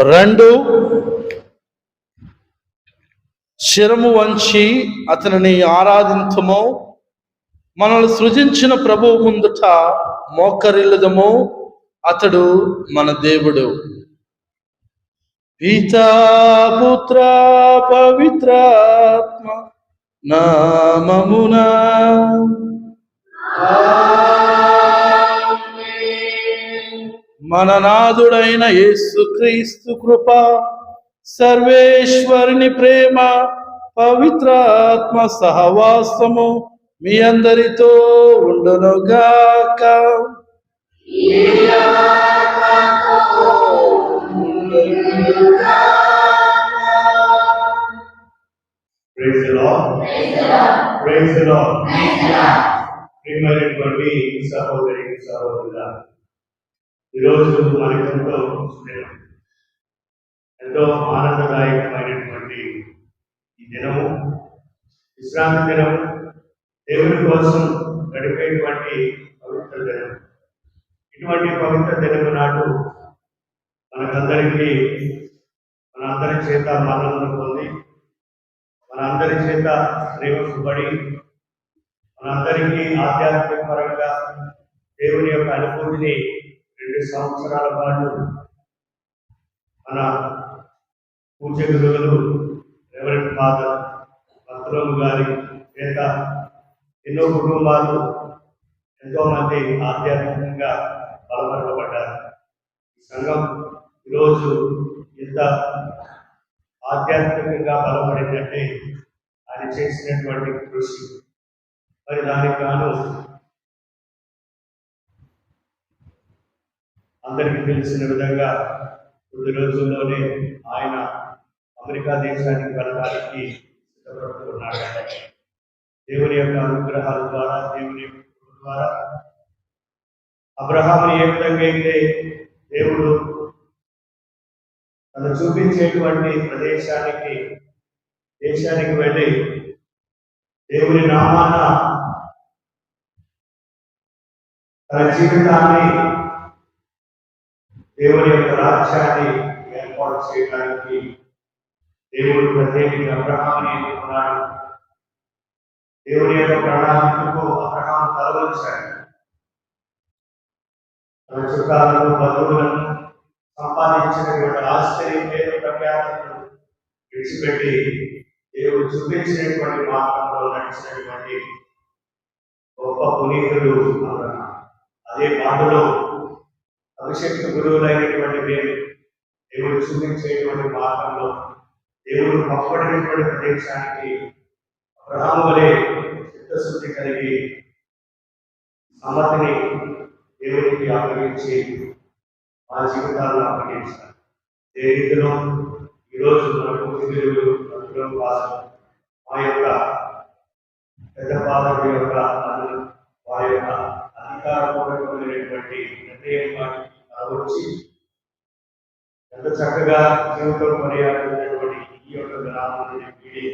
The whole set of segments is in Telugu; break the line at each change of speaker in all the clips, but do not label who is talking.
రెండు శిరము వంచి అతనిని ఆరాధించము మనల్ని సృజించిన ప్రభువు ముందుట మోకరిల్లుదము. అతడు మన దేవుడు. పితా పుత్ర పవిత్రాత్మ నామమున. మన నాథుడైన యేసుక్రీస్తు కృప సర్వేశ్వరుని ప్రేమ పవిత్రాత్మ సహవాసము మీ అందరితో ఉండునుగాక
ప్రియమైనటువంటి సహోదరి సహోదరుల ఈరోజు మనకెంతో శుభదినం. ఎంతో ఆనందదాయకమైనటువంటి ఈ దినము. విశ్రాంతి దినం దేవుని కోసం గడిపేటువంటి పవిత్ర దినం. ఇటువంటి పవిత్ర దినము నాడు మనకందరికీ మనందరి చేత మరణం పొంది మనందరి చేత ప్రేమించబడి మనందరికీ ఆధ్యాత్మిక పరంగా దేవుని యొక్క అనుభూతిని రెండు సంవత్సరాల పాటు మన పూజ గురువులు రెవరెంట్ ఫాదర్ భక్తులము గారి చేత ఎన్నో కుటుంబాలు ఎంతోమంది ఆధ్యాత్మికంగా బలపరచబడ్డారు. ఈ సంఘం ఈరోజు ఇంత ఆధ్యాత్మికంగా బలపడిందంటే ఆయన చేసినటువంటి కృషి. మరి దానికి గాను అందరికీ తెలిసిన విధంగా కొద్ది రోజుల్లోనే ఆయన అమెరికా దేశానికి వెళ్ళడానికి సిద్ధపడుతున్నాడు దేవుని యొక్క అనుగ్రహాల ద్వారా దేవుని యొక్క ద్వారా అబ్రహాముని ఏ విధంగా అయితే దేవుడు తను చూపించేటువంటి ప్రదేశానికి దేశానికి వెళ్ళి దేవుని నామాన తన జీవితాన్ని దేవుని యొక్క రాజ్యాన్ని ఏర్పాటు చేయడానికి దేవుడు ప్రత్యేకంగా అబ్రహాన్ని ఎన్నుకున్నాడు దేవుని యొక్క ప్రణాళికకు అబ్రహాం తలవచ్చాడు తన చుట్టాలను బంధువులను సంపాదించినటువంటి ఆశ్చర్యం పేరు ప్రఖ్యాతలను విడిచిపెట్టి దేవుడు చూపించినటువంటి మార్గంలో నడిచినటువంటి గొప్ప పునీతుడు అబ్రహాం. అదే బాటలో అభిషేక గురువులైనటువంటి మేము దేవుడు చూపించేటువంటి మార్గంలో దేవుడు పంపడినటువంటి ప్రదేశానికి అబ్రహాము చిత్తశుద్ధి కలిగి సమ్మతిని దేవునికి అప్పగించి మా జీవితాలను అప్పగించాలి ఏ రీతిలో ఈరోజు మనకు పూర్వీకులు భక్తులం వారు మా యొక్క పెద్ద పాదకుడి యొక్క వారి యొక్క అధికారపూర్వకమైనటువంటి నిర్ణయం వచ్చి ఎంత చక్కగా జీవితం కొనియాడుతున్నటువంటి ఈ యొక్క గ్రామాన్ని వీడి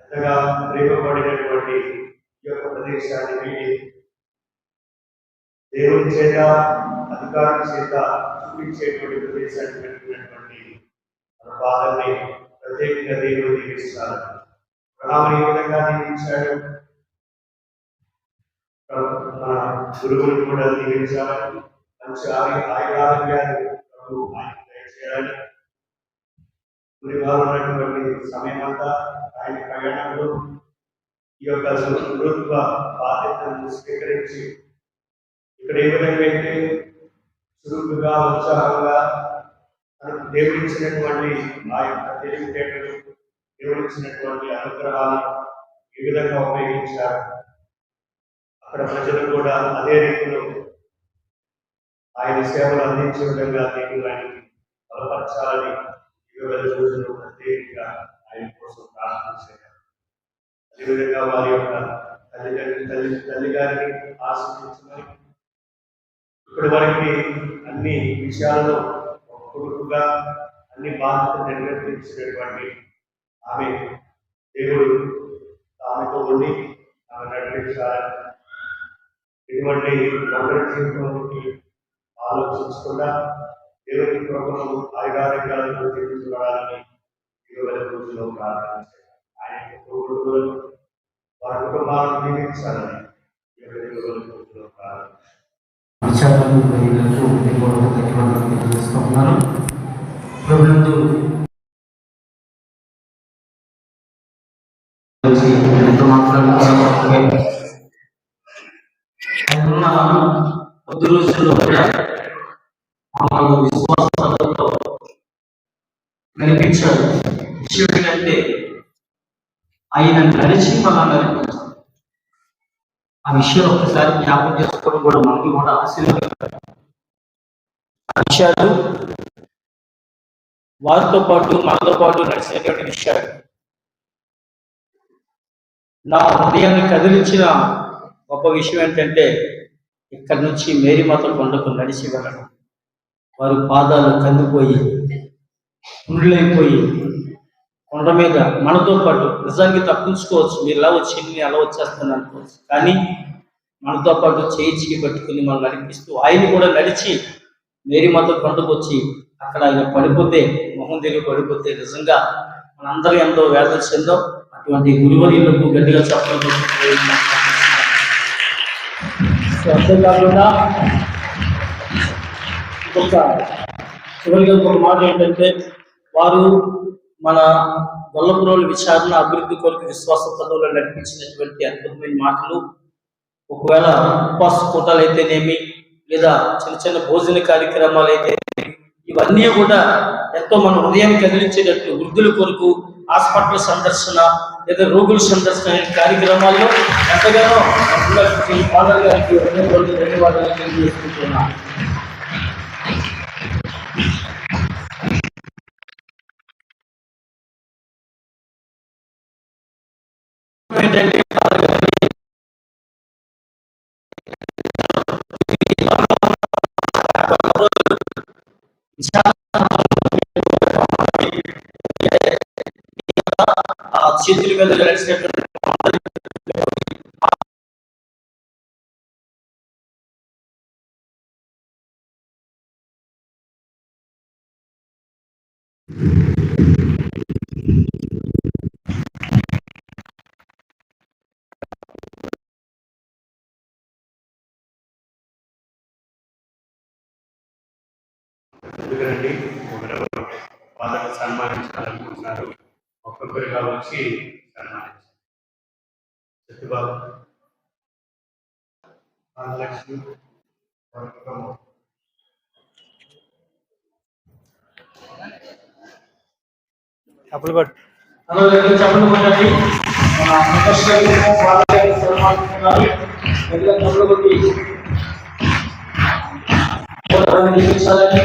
ఎంతగా ప్రేమపడినటువంటి ఈ యొక్క ప్రదేశాన్ని వీడి దేవుని చేత అధికారం చేత చూపించేటువంటి ప్రదేశాన్ని పెట్టినటువంటి మన బాధల్ని ప్రత్యేకంగా దేవుడు దీవిస్తారు రాముని ఏ విధంగా దీవించాడు? మన గురువుని కూడా దీవించాలని మంచి ఆరోగ్య ఆయురారోగ్యాన్ని ప్రభు ఆయన దయచేయాలని గురివారు ఉన్నటువంటి సమయం అంతా ఆయన ప్రయాణంలో ఈ యొక్క గురుత్వ బాధ్యతను స్వీకరించి ఇక్కడ ఏ విధంగా అయితే చురుకుగా ఉత్సాహంగా తనకు దేవుడిచ్చినటువంటి ఆ యొక్క తెలివితేటలు దేవుడిచ్చినటువంటి అనుగ్రహాలు ఏ విధంగా ఉపయోగించారు. అక్కడ ప్రజలు కూడా అదే రీతిలో ఆయన సేవలు అందించే విధంగా దేవుడు ఆయనకి బలపరచాలని ఇరవై రోజులు ప్రత్యేకంగా ఆయన కోసం ప్రార్థన చేయాలి అదేవిధంగా వారి యొక్క తల్లిదండ్రులు తల్లి తల్లి గారిని ఆశించమని ఇప్పటి వరకు అన్ని విషయాల్లో ఒక కొడుకుగా అన్ని బాధ్యతలు నిర్వర్తించినటువంటి ఆమె దేవుడు ఆమెతో ఉండి ఆమె నడిపించాలని. ఎటువంటి ఒంటరి జీవితంలోకి ఆలోచించకుండా దేవుని ప్రభుత్వం ఆయురారోగ్యాలను తీర్చుకోవాలని ఇరవై రోజుల్లో ప్రారంభించారు. ఆయన వారి కుటుంబాలను నియమించాలని ఇరవై రోజుల్లో ప్రారంభించారు.
విచారాలు మహిళలకు ధన్యవాదాలు కొద్ది రోజుల్లో కూడా మాకు విశ్వాసంతో కనిపించాడు విషయం ఏంటంటే ఆయన నడిచి మళ్ళా ఆ విషయాలు ఒకసారి జ్ఞాపకం చేసుకోవడం కూడా మనకి కూడా ఆశీర్వాదం ఆ విషయాలు వారితో పాటు మనతో పాటు నడిచేటువంటి విషయాలు. నా హృదయాన్ని కదిలించిన గొప్ప విషయం ఏంటంటే ఇక్కడ నుంచి మేరీ మేరీమాత కొండకు నడిచి వెళ్ళడం. వారి పాదాలు కందిపోయి పుండ్లైపోయి కొండ మీద మనతో పాటు నిజానికి తప్పించుకోవచ్చు. మీరు ఇలా వచ్చి నేను అలా వచ్చేస్తాను అనుకోవచ్చు. కానీ మనతో పాటు చేయి పట్టుకుని మనం నడిపిస్తూ ఆయన కూడా నడిచి మేరీ మాత్రం కొండకు వచ్చి అక్కడ ఆయన పడిపోతే మొహం తిరిగి పడిపోతే నిజంగా మనందరం ఎంతో వేదన చెందో. అటువంటి గురువరీలకు గట్టిగా చెప్పడం అంతేకాకుండా ఇంకొక చివరిగా ఇంకొక మాట ఏంటంటే వారు మన గొల్లపురోలు విచారణ అభివృద్ధి కొరకు విశ్వాస పదవులు నడిపించినటువంటి అద్భుతమైన మాటలు. ఒకవేళ ఉపవాస కూటాలు అయితేనేమి లేదా చిన్న చిన్న భోజన కార్యక్రమాలు అయితే ఇవన్నీ కూడా ఎంతో మన హృదయాన్ని కదిలించేటట్టు వృద్ధుల కొరకు హాస్పిటల్ సందర్శన లేదా రోగుల సందర్శన అనే కార్యక్రమాల్లో ఎంతగానో ఫాదర్ గారికి ధన్యవాదాలు తెలియజేసుకుంటున్నాను. ఏంటంటే ఆ చేతుల మీద
సన్మానించాలనుకుంటున్నారు ఒక్కొక్కరుగా వచ్చి సన్మానించారు. సత్యబాబు వరకమ్మ.
అప్పుడు కొట్టు.
చెప్పండి కొట్టండి సన్మానిస్తున్నారు కొట్టి ఎవరైనా జీవించాలని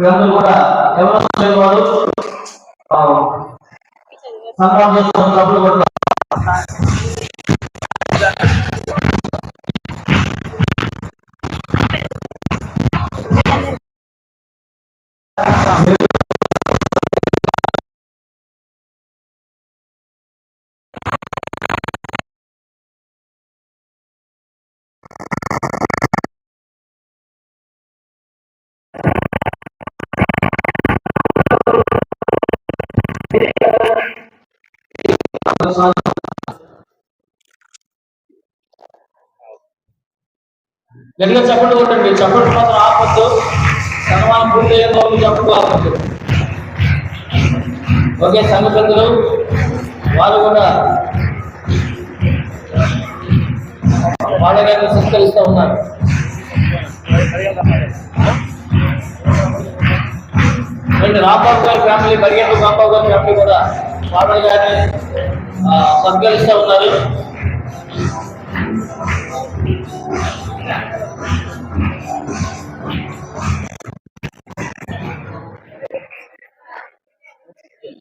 వీళ్ళందరూ కూడా ఎవరు లేని వారు ఆ, సంతానం చేసుకున్న డబ్బులు కూడా గట్టిగా చప్పట్లు కొట్టండి? చప్పట్లు మాత్రం ఆపద్దు. సన్మానం పూర్తి అయ్యేంత చప్పట్లు ఆపద్దు. ఓకే సంఘ పెద్దలు వాళ్ళు కూడా వాళ్ళగా సంస్కరిస్తూ ఉన్నారు. అండ్ రాంబాబు గారి ఫ్యామిలీ బరిగెట్టు రాంబాబు గారి ఫ్యామిలీ కూడా వాళ్ళ గారిని సంస్కరిస్తూ ఉన్నారు.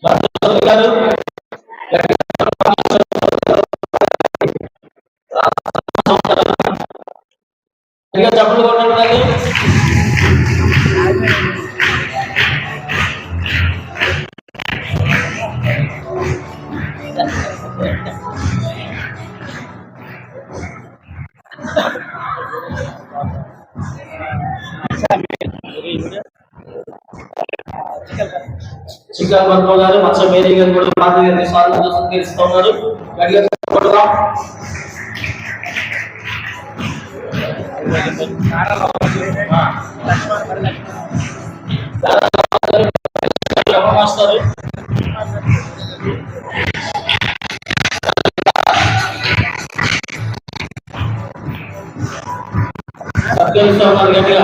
భరత్ గారు గట్టిగా చిక్కన్ వర్మ గారు మత్స్య మేరీ గారు కూడా పాత గారిని స్వాగతం సత్కరిస్తూ ఉన్నారు. గట్టిగా సత్కరిస్తూ ఉన్నారు గట్టిగా.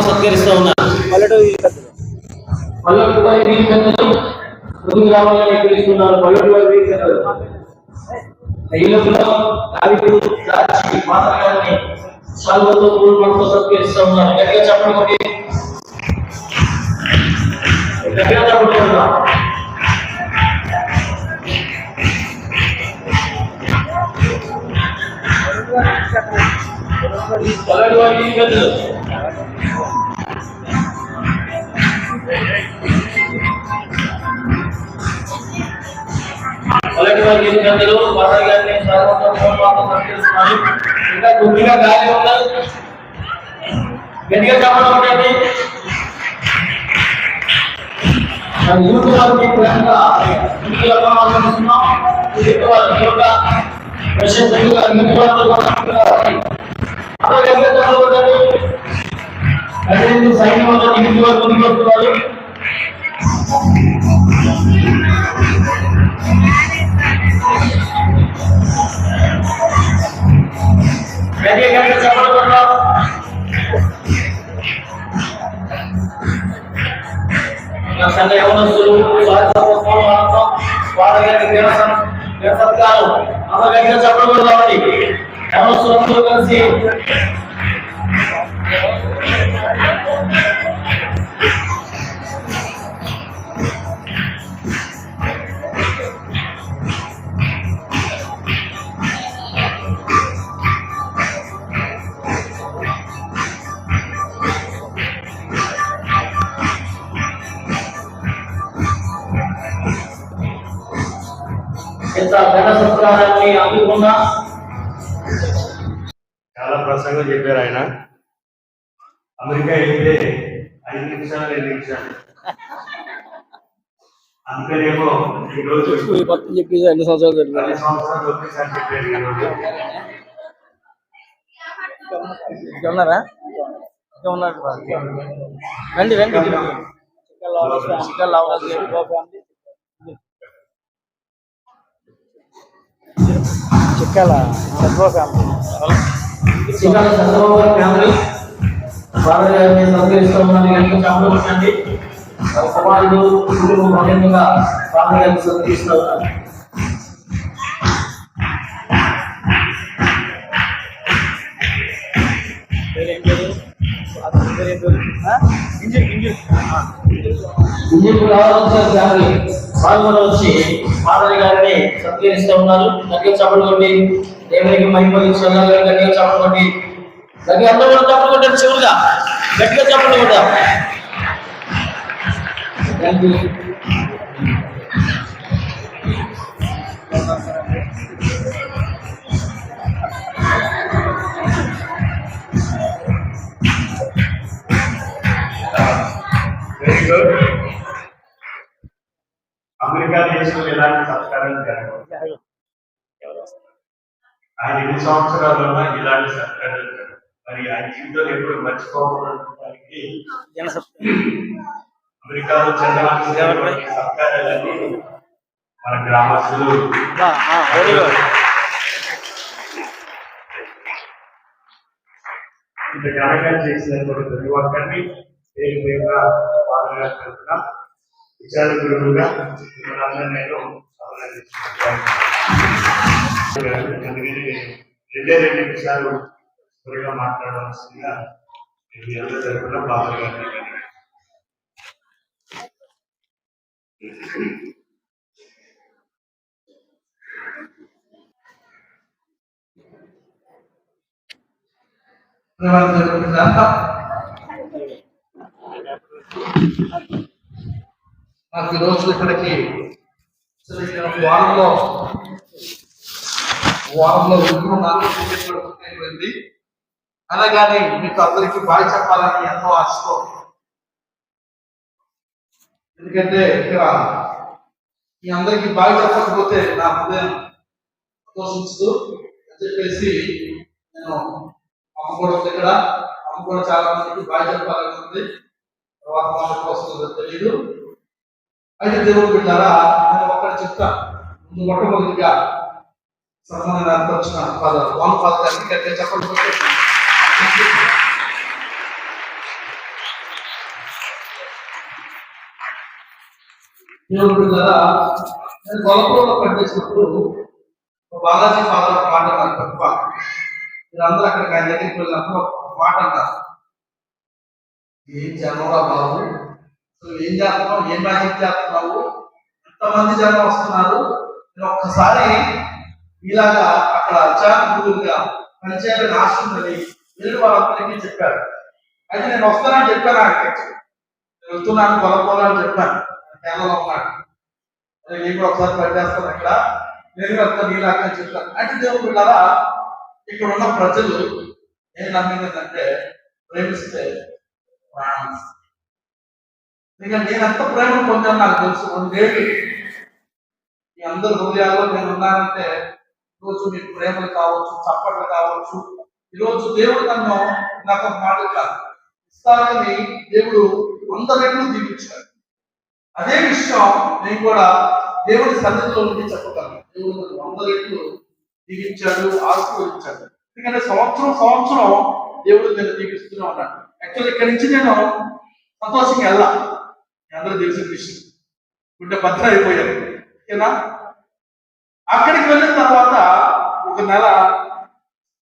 సత్కరిస్తూ ఉన్నారు పల్లెటూరు వారి వీరి పెద్దలు. పిలుస్తున్నారు పల్లెటూరు వారి సత్కరిస్తూ ఉన్నారు గట్టిగా చెప్పండి కొట్టి గట్టిగా చెప్పండి కొట్టున్నా. పల్లెటూరు వారి వీరి పెద్దలు అలాంటి వారి పెద్దలు మాధవ్ గారిని సర్వంతో పూర్వమంతో సత్కరిస్తున్నారు ఇంకా కొద్దిగా గాలి ఉన్నది గట్టిగా చెప్పడం కూడా అలా గట్టిగా చెప్పడం నా సంఘ యవనస్తులు స్వాగతం వాళ్ళకి నిరసన నిరసత్కారం చెప్పకూడదు కాబట్టి యవనస్తులందరూ కలిసి అందుకున్నా
చాలా ప్రసంగం చెప్పారు ఆయన. అమెరికా వెళ్తే ఐదు నిమిషాలు రెండు నిమిషాలు. అందుకనేమో ఈరోజు
చెప్పేసి అన్ని సంవత్సరాలు
సంవత్సరాలు ఒకేసారి చెప్పారు ఈరోజు.
ఉన్నారా? రండి రండి. Chicken Lavaraj
Chikkala Chandrababu family
chicken Chandrababu family బాబాయ్ గారిని ఉన్నాను. కనుక చెప్పడం కుమారుడు కుటుంబం మహిళగా బాబాయ్ గారిని ఉన్నారు
ఇంజిన్ ఇంజిన్
ఇంజిన్ రావాల్సిన ఫ్యామిలీ సాధువులు వచ్చి మాధవి గారిని సత్కరిస్తూ ఉన్నారు. గట్టిగా చప్పడుకోండి దేవునికి మహిమగించిన గారిని దగ్గర చప్పడుకోండి గట్టిగా అందరూ కూడా చప్పడుకుంటారు చివరిగా? గట్టిగా చప్పట్లు
కూడా. ఆయన ఎన్ని సంవత్సరాలు ఉన్నా ఇలాంటి జరగవు. మరి ఆయన జీవితంలో ఎప్పుడు మర్చిపోవడానికి అమెరికాలో చెందవలసినటువంటి సత్కారాలన్నీ మన గ్రామస్తులు ఇంత ఘనంగా చేసినటువంటి ప్రతి ఒక్కరిని పేరు పేరుగా పాల్గొన విచార గురువుగా మిమ్మల్ని నేను అభినందిస్తున్నాను. అందుకని రెండే రెండు నిమిషాలు త్వరగా మాట్లాడవలసిందిగా మీ అందరి తరఫున బాధగా
నాకు ఈరోజు ఇక్కడికి వారంలో వారంలో విగ్రహం నాకు చూపించబడుతుంది అనగానే మీకు అందరికీ బాగా చెప్పాలని ఎంతో ఆశతో. ఎందుకంటే ఇక్కడ మీ అందరికీ బాగా చెప్పకపోతే నా హృదయం సంతోషిస్తూ అని చెప్పేసి నేను అమ్మ కూడా ఉంది ఇక్కడ. అమ్మ కూడా చాలా మందికి బాగా చెప్పాలని ఉంది. తర్వాత మనకు వస్తుందో తెలియదు అయితే దేవుడు బిడ్డారా నేను ఒక్కడ చెప్తా. ముందు మొట్టమొదటిగా సన్మానానికి వచ్చిన ఫాదర్ వన్ ఫాదర్ గారికి గట్టిగా చెప్పండి దేవుడు కదా నేను గొల్లపురంలో పనిచేసినప్పుడు బాలాజీ ఫాదర్ ఒక మాట అన్నారు తప్ప మీరందరూ అక్కడికి ఆయన దగ్గరికి వెళ్ళినప్పుడు ఒక మాట అన్నారు. ఏం జనరా బాబు? అసలు ఏం చేస్తున్నావు? ఏం మ్యాజిక్ చేస్తున్నావు? ఎంతమంది జనం వస్తున్నారు? నేను ఒక్కసారి ఇలాగా అక్కడ అధ్యాత్మికులుగా పనిచేయాలని ఆశ ఉందని వెళ్ళి వాళ్ళందరికీ చెప్పారు. అయితే నేను వస్తానని చెప్పాను ఆయనకి నేను వెళ్తున్నాను కొలపోలని చెప్పాను. కేరళలో ఉన్నాడు నేను కూడా ఒకసారి పనిచేస్తాను అక్కడ. నేను వెళ్తాను ఇలాగా అని చెప్తాను. అంటే దేవుడు బిడ్డారా ఇక్కడ ఉన్న ప్రజలు ఏం నమ్మిందంటే ప్రేమిస్తే ప్రాణం ఇక నేను ఎంత ప్రేమ పొందాను నాకు తెలుసు. రెండేళ్ళు మీ అందరి హృదయాల్లో నేను ఉన్నానంటే ఈరోజు మీ ప్రేమలు కావచ్చు చప్పట్లు కావచ్చు ఈరోజు దేవుడు నన్ను నాకు మాట కాదు. ఇస్తానని దేవుడు వంద రెట్లు దీవించాడు. అదే విషయం నేను కూడా దేవుడి సన్నిధిలో నుండి చెప్పగలను. దేవుడు నన్ను వంద రెట్లు దీవించాడు ఆశీర్వదించాడు. ఎందుకంటే సంవత్సరం సంవత్సరం దేవుడు నేను దీవిస్తూనే ఉన్నాడు. యాక్చువల్లీ ఇక్కడి నుంచి నేను సంతోషంగా వెళ్ళా అందరూ తెలిసిన విషయం. ఉంటే భద్ర అయిపోయాను ఓకేనా? అక్కడికి వెళ్ళిన తర్వాత ఒక నెల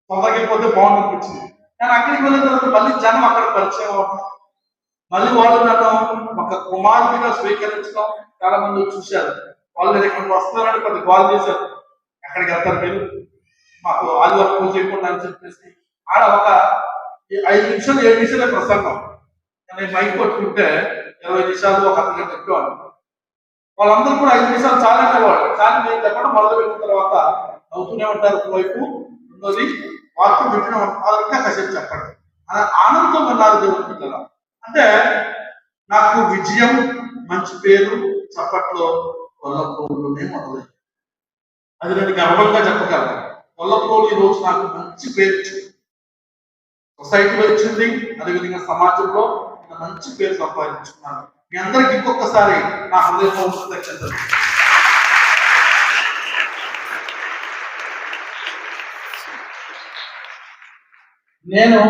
తొందరగిపోతే బాగుంటుంది అనిపించింది కానీ అక్కడికి వెళ్ళిన తర్వాత మళ్ళీ జనం అక్కడ పరిచయం అవ్వడం మళ్ళీ వాళ్ళు నన్ను ఒక కుమారుడిగా స్వీకరించడం చాలా మంది చూశారు. వాళ్ళు నేను ఇక్కడికి వస్తున్నారని కొంత కాల్ చేశారు. ఎక్కడికి వెళ్తారు మీరు? మాకు ఆదివారం పూజ చేయకుండా అని చెప్పేసి. ఆడ ఒక ఐదు నిమిషాలు ఏడు నిమిషాలే ప్రసంగం. నేను మైక్ కొట్టుకుంటే ఇరవై నిమిషాలు ఒక అతను గంట చెప్పేవాడు వాళ్ళందరూ కూడా ఐదు నిమిషాలు చాలా అనేవాడు చాలా నేను చెప్పడం మొదలు పెట్టిన తర్వాత అవుతూనే ఉంటారు ఒకవైపు. రెండోది వాక్యం పెట్టిన వాళ్ళకి కసేపు చెప్పండి. అలా ఆనందంతో ఉన్నారు దేవుడు పిల్లలు అంటే నాకు విజయం మంచి పేరు చప్పట్లో కొల్లపోలునే మొదలైంది. అది నేను గర్వంగా చెప్పగలను. కొల్లపోలు ఈ రోజు నాకు మంచి పేరు సొసైటీలో ఇచ్చింది అదేవిధంగా సమాజంలో మంచి పేరు సంపాదించుకున్నాను. మీ అందరికి ఇంకొకసారి నా హృదయంలో కృతజ్ఞతలు. నేను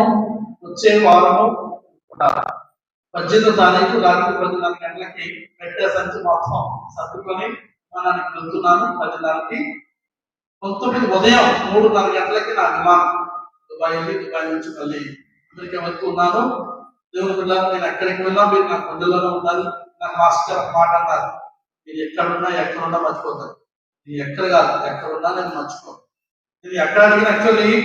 వచ్చే వారము ఒక పద్దెనిమిదో తారీఖు రాత్రి పదిన్నర గంటలకి పెట్టే సంచి మొత్తం సర్దుకొని విమానానికి వెళ్తున్నాను. పదిన్నరకి పంతొమ్మిది ఉదయం మూడున్నర గంటలకి నా విమానం దుబాయ్ వెళ్ళి దుబాయ్ నుంచి మళ్ళీ అమెరికా వెళ్తున్నాను. దేవుని పిల్లలు నేను ఎక్కడికి వెళ్ళినా మీరు నా గుండెలోనే ఉండాలి. నాకు మాస్టర్ మాట అన్నారు. మీరు ఎక్కడున్నా ఎక్కడున్నా మర్చిపోతారు. నేను ఎక్కడ కాదు ఎక్కడున్నా నేను మర్చిపోను. నేను ఎక్కడ అడిగిన యాక్చువల్లీ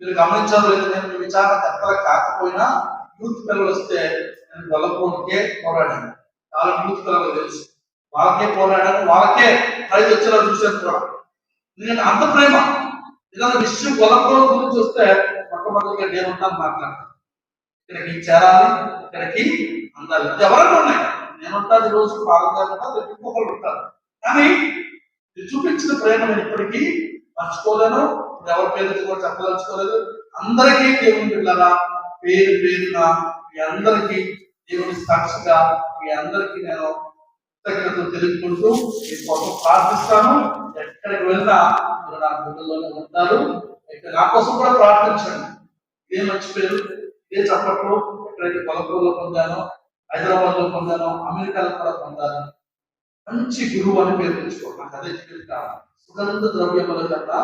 మీరు గమనించాలి లేదు నేను మీ విచారణ ఎక్కడ కాకపోయినా యూత్ పిల్లలు వస్తే నేను గొల్లపోనికే పోరాడాను. చాలా యూత్ పిల్లలు తెలుసు. వాళ్ళకే పోరాడాను వాళ్ళకే ప్రైజ్ వచ్చేలా చూశాను కూడా. ఎందుకంటే అంత ప్రేమ. ఏదైనా విషయం గొల్లపోల గురించి వస్తే మొట్టమొదటిగా నేను ఉంటాను మాట్లాడతాను. ఇక్కడికి చేరాలి ఇక్కడికి అందాలి ఎవరైనా ఉన్నాయి. నేను ఈ రోజు పాల్గొన్నా ఇంకొకరు ఉంటారు. కానీ ఇది చూపించిన ప్రయాణం ఇప్పటికీ మర్చిపోలేను. ఎవరి పేరు కూడా చెప్పదలుచుకోలేదు. అందరికీ దేవుని బిడ్డలారా పేరు పేరున మీ అందరికీ దేవుని సాక్షిగా మీ అందరికీ నేను కృతజ్ఞతలు తెలుపుకుంటూ మీ కోసం ప్రార్థిస్తాను. ఎక్కడికి వెళ్ళినా మీరు నా గుండెల్లోనే ఉంటారు. ఇక్కడ నా కోసం కూడా ప్రార్థించండి. ఇదే మంచి పేరు ఇదే చప్పట్లు ఎక్కడైతే కొలపూర్లో పొందానో హైదరాబాద్లో పొందానో అమెరికాలో కూడా పొందాను మంచి గురువు అని పేరు తెచ్చుకో నాకు అదే జీవిత సుగంధ ద్రవ్యముల కన్నా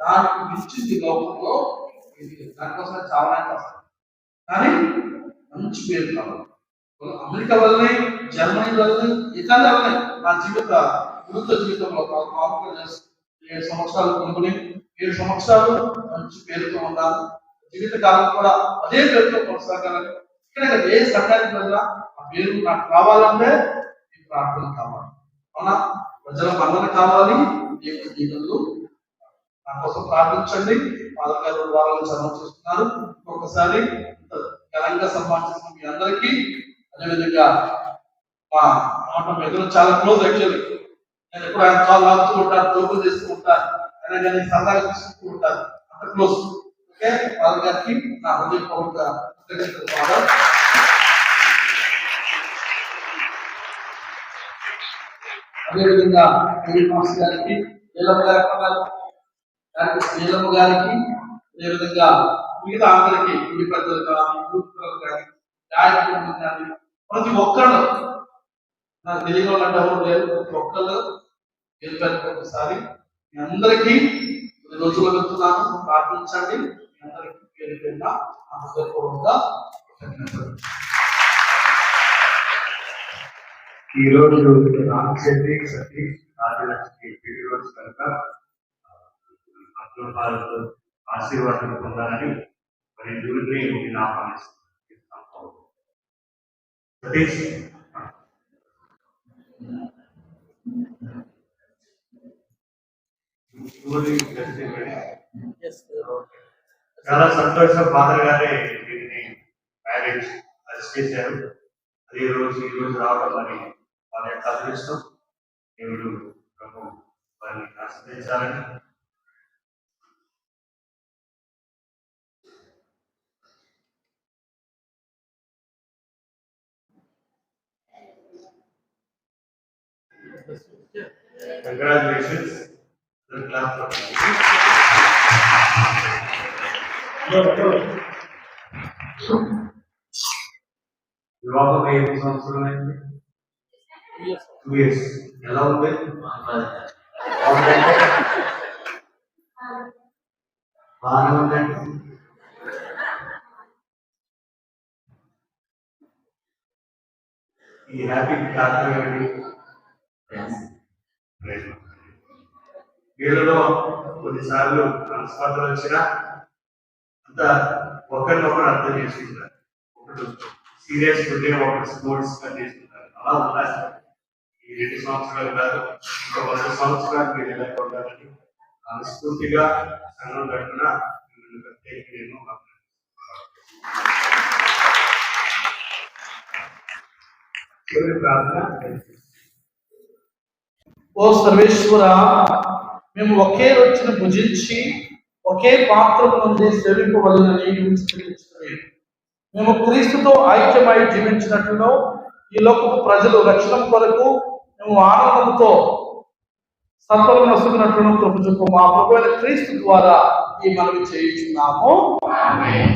దానికి మించింది లోకంలో దానికోసం చాలా కష్టం కానీ మంచి పేరు కావాలి. అమెరికా వల్లనే జర్మనీ వల్లనే ఇతర వల్లనే నా జీవిత వృత్త జీవితంలో ఏడు సంవత్సరాలు కొనుక్కుని ఏడు సంవత్సరాలు మంచి పేరుతో ఉండాలి. జీవిత కాలం కూడా అదే పేరుతో కొనసాగాలని. ఇక్కడ ఏ సంఘానికి వెళ్ళినా ఆ పేరు నాకు కావాలంటే ఈ ప్రార్థన కావాలి. అవునా? ప్రజల మన్నన కావాలి దేవుని జీవితంలో. నా కోసం ప్రార్థించండి. పాలకారు రెండు వారాల నుంచి చేస్తున్నారు. ఒక్కొక్కసారి ఘనంగా సన్మానించిన మీ అందరికీ అదేవిధంగా మా మాట ఎదురు చాలా క్లోజ్ యాక్చువల్లీ. నేను ఎప్పుడు ఆయన కాల్ ఆడుతూ ఉంటాను జోకులు చేస్తూ ఉంటాను. అయినా కానీ సరదాగా తీసుకుంటూ ఉంటాను. అంత క్లోజ్. ఓకే గారికి నా హృదయపూర్వక కృతజ్ఞతలు అదేవిధంగా మాస్ గారికి నీలమ్మ గారి నీలమ్మ గారికి అదేవిధంగా మిగతా అందరికి ఇంటి పెద్దలు కానీ కానీ గాయకులు కానీ ప్రతి ఒక్కళ్ళు నాకు తెలియని వాళ్ళు అంటే ఎవరు లేరు ప్రతి ఒక్కళ్ళు గెలిపారు ఒకసారి మీ అందరికీ రోజులు రోజుల్లో వెళ్తున్నాను ప్రార్థించండి. అందరికీ పేరు పేరున హృదయపూర్వకంగా కృతజ్ఞతలు.
ఈ రోజు రామశెట్టి సతీష్ రాజలక్ష్మి పెళ్ళి రోజు కనుక అద్భుతాలతో ఆశీర్వాదం పొందాలని మరి దేవుడిని నేను ఆహ్వానిస్తున్నాను. సతీష్ వెళ్ళి చాలా సంతోషం ఫాదర్ గారే దీన్ని మ్యారేజ్ అది చేశారు. అదే రోజు ఈ రోజు రావడం మరి వాళ్ళ యొక్క అదృష్టం దేవుడు ప్రభు వారిని ఆశ్రయించాలని కంగ్రాచులేషన్స్ క్లాస్ వివాహం ఎన్ని సంవత్సరాలు అయింది? టూ ఇయర్స్ ఎలా ఉంది? బాగానే ఉందండి ఈ హ్యాపీ కారణం ఏంటి వీళ్ళలో కొన్నిసార్లు మనస్పర్ధలు వచ్చినా అంతా ఒకరినొకరు అర్థం చేసుకుంటారు. ఒకడు సీరియస్ ఉంటే ఒకరు స్పోర్ట్స్గా చేసుకుంటారు. అలా ఉండాలి. ఈ రెండు సంవత్సరాలు కాదు ఇంకా వంద సంవత్సరాలు మీరు ఎలా ఉండాలని మనస్ఫూర్తిగా సంఘం తరఫున ప్రత్యేక నేను చివరి ప్రార్థన
ఓ సర్వేశ్వర మేము ఒకే రొచ్చిన భుజించి ఒకే పాత్రం నుండి సేవింపవలనని విస్తరించుకుని మేము క్రీస్తుతో ఐక్యమై జీవించినట్లును ఈ లోకపు ప్రజలు రక్షణ కొరకు మేము ఆనందంతో సంతలం నొస్తున్నట్లును కృప మా ప్రభు క్రీస్తు ద్వారా ఈ మనవి చేయించున్నాము.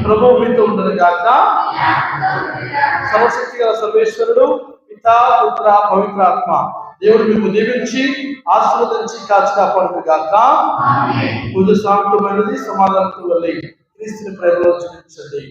ప్రభు మీతో ఉండదు గాక. సర్వశక్తి గల సర్వేశ్వరుడు పిత పుత్ర పవిత్రాత్మ. దేవుడు మీకు దీవించి ఆశీర్వదించి కాచి కాపాడును గాక పూజ శాంతమైనది సమాధానంతో వెళ్ళి క్రీస్తుని ప్రేమలో చూపించండి.